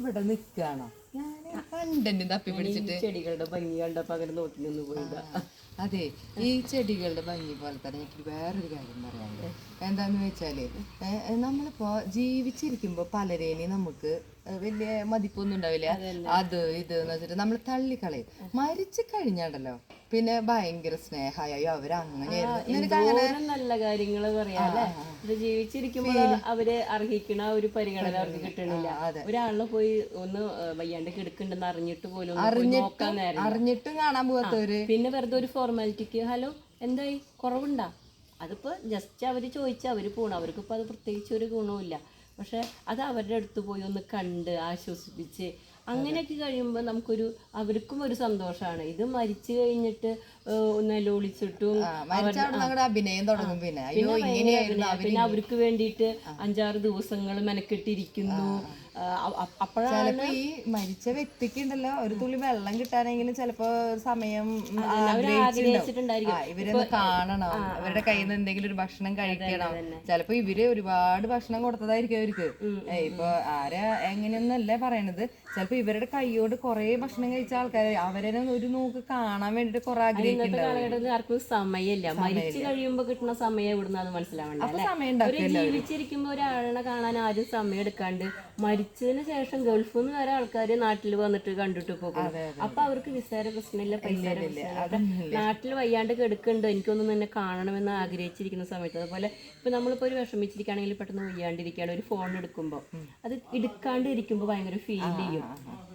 ഇവിടെ കണ്ടന്റ് തപ്പി പിടിച്ചിട്ട്. ചെടികളുടെ ഭംഗി പകരം അങ്ങനെ നോക്കി നിന്ന് പോയില്ല അതെ ഈ ചെടികളുടെ ഭംഗി പോലെ തന്നെ എനിക്ക് വേറൊരു കാര്യം പറയാനുണ്ട്. എന്താന്ന് വെച്ചാൽ നമ്മളിപ്പോ ജീവിച്ചിരിക്കുമ്പോ പലരേനെയും നമുക്ക് വലിയ മതിപ്പൊന്നും ഉണ്ടാവില്ല. അത് ഇത് എന്ന് വെച്ചിട്ട് നമ്മൾ തള്ളിക്കളയും. മരിച്ചു കഴിഞ്ഞാണ്ടല്ലോ പിന്നെ ഭയങ്കര സ്നേഹമായി? അവരങ്ങനെയായിരുന്നു. നല്ല കാര്യങ്ങൾ പറയാല്ലേ ഇത് ജീവിച്ചിരിക്കുമ്പോൾ അവർ അർഹിക്കണ ഒരു പരിഗണന അവർക്ക് കിട്ടണില്ല. ഒരാളെ പോയി ഒന്ന് വയ്യാണ്ട് കിടക്കുന്നുണ്ടെന്ന് അറിഞ്ഞിട്ട് പോലും നോക്കാൻ നേരം അറിഞ്ഞിട്ടും കാണാൻ പോകാത്തവര് പിന്നെ വെറുതെ ഒരു ഫോർമാലിറ്റിക്ക് ഹലോ എന്തായി? കുറവുണ്ടാ? അതിപ്പോ ജസ്റ്റ് അവർ ചോദിച്ചാൽ അവർ പോണം. അവർക്ക് ഇപ്പൊ അത് പ്രത്യേകിച്ച് ഒരു ഗുണവുമില്ല. പക്ഷെ അത് അവരുടെ അടുത്ത് പോയി ഒന്ന് കണ്ട് ആശ്വസിപ്പിച്ച് അങ്ങനെയൊക്കെ കഴിയുമ്പോൾ നമുക്കൊരു അവർക്കും ഒരു സന്തോഷമാണ് ഇത് മരിച്ചു കഴിഞ്ഞിട്ട് നിലവിളിച്ചിട്ടും അഭിനയം തുടങ്ങും. പിന്നെ പിന്നെ അവർക്ക് വേണ്ടിയിട്ട് അഞ്ചാറ് ദിവസങ്ങൾ മെനക്കെട്ടിരിക്കുന്നു. ചിലപ്പോ ഈ മരിച്ച വ്യക്തിക്ക് ഉണ്ടല്ലോ ഒരു തുള്ളി വെള്ളം കിട്ടാനെങ്കിലും ചിലപ്പോ സമയം ഇവരൊന്ന് കാണണം. അവരുടെ കയ്യിൽ നിന്ന് എന്തെങ്കിലും ഒരു ഭക്ഷണം കഴിക്കണം. ചിലപ്പോ ഇവർ ഒരുപാട് ഭക്ഷണം കൊടുത്തതായിരിക്കും അവർക്ക്. ഇപ്പൊ ആരാ എങ്ങനെയൊന്നല്ല പറയണത്. ചിലപ്പോ ഇവരുടെ കൈയോട് കൊറേ ഭക്ഷണം കഴിച്ച ആൾക്കാര് അവരെ ഒരു നോക്ക് കാണാൻ വേണ്ടിട്ട് കൊറേ ആഗ്രഹിക്കുന്നുണ്ട് ആർക്കും സമയമില്ല. മരിച്ചു കഴിയുമ്പോ കിട്ടുന്ന സമയം ഇവിടുന്ന് അത് മനസ്സിലാവണ്ട ജീവിച്ചിരിക്കുമ്പോ ഒരാളിനെ കാണാൻ ആരും സമയം എടുക്കാണ്ട് മരിച്ചതിന് ശേഷം ഗൾഫിൽ നിന്ന് വരെ ആൾക്കാർ നാട്ടിൽ വന്നിട്ട് കണ്ടിട്ട് പോകും. അപ്പൊ അവർക്ക് നിസ്സാര പ്രശ്നമില്ല പൈസ നാട്ടിൽ വയ്യാണ്ട് കെടുക്കുന്നുണ്ട്. എനിക്കൊന്നും തന്നെ കാണണമെന്ന് ആഗ്രഹിച്ചിരിക്കുന്ന സമയത്ത്. അതുപോലെ ഇപ്പൊ നമ്മളിപ്പോ ഒരു വിഷമിച്ചിരിക്കുകയാണെങ്കിൽ പെട്ടെന്ന് വയ്യാണ്ടിരിക്കുകയാണ്. ഒരു ഫോൺ എടുക്കുമ്പോൾ അത് എടുക്കാണ്ട് ഇരിക്കുമ്പോൾ ഭയങ്കര ഫീൽ ചെയ്യും.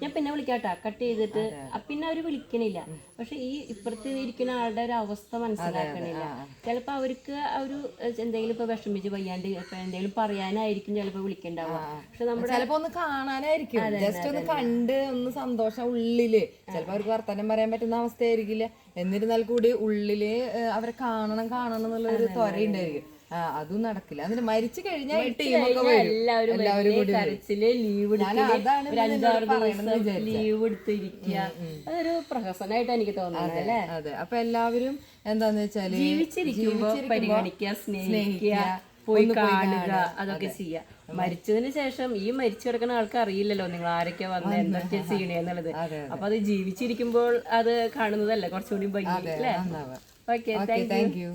ഞാൻ പിന്നെ വിളിക്കാട്ടാ. കട്ട് ചെയ്തിട്ട് പിന്നെ അവർ വിളിക്കണില്ല. പക്ഷെ ഈ ഇപ്പുറത്ത് ഇരിക്കുന്ന ആളുടെ ഒരു അവസ്ഥ മനസ്സിലാക്കണില്ല. ചിലപ്പോ അവർക്ക് ആ ഒരു എന്തെങ്കിലും ഇപ്പൊ വിഷമിച്ച് വയ്യാണ്ട് ഇപ്പൊ എന്തെങ്കിലും പറയാനായിരിക്കും ചിലപ്പോ വിളിക്കണ്ടാവുക. പക്ഷെ നമ്മുടെ ചിലപ്പോ ഒന്ന് കാണാനായിരിക്കും. ജസ്റ്റ് ഒന്ന് കണ്ട് ഒന്ന് സന്തോഷം ഉള്ളിൽ. ചിലപ്പോ അവർക്ക് വർത്തമാനം പറയാൻ പറ്റുന്ന അവസ്ഥയായിരിക്കില്ല. എന്നിരുന്നാൽ കൂടി ഉള്ളിൽ അവരെ കാണണം കാണണം എന്നുള്ള ഒരു ത്വര ഉണ്ടായിരിക്കും. അതും നടക്കില്ല. അതിന് മരിച്ചു കഴിഞ്ഞാൽ ടീമൊക്കെ വരും. എല്ലാവരും കൂടി കരച്ചിൽ ലീവ്. ലീവ് എടുത്തിരിക്കുക അതൊരു പ്രഹസനമായിട്ട് എനിക്ക് തോന്നുന്നത് അല്ലേ? അതെ. അപ്പൊ എല്ലാവരും എന്താന്ന് വെച്ചാൽ ജീവിച്ചിരിക്കുമ്പോ പരിഗണിക്കുക സ്നേഹിക്കുക പോയി കാണുക അതൊക്കെ ചെയ്യുക മരിച്ചതിന് ശേഷം ഈ മരിച്ചു കിടക്കുന്ന ആൾക്ക് അറിയില്ലല്ലോ നിങ്ങൾ ആരൊക്കെ വന്ന് എന്തൊക്കെ ചെയ്യണേന്നുള്ളത് അപ്പൊ അത് ജീവിച്ചിരിക്കുമ്പോൾ അത് കാണുന്നതല്ലേ കുറച്ചുകൂടി ഭംഗി അല്ലേ? Okay thank you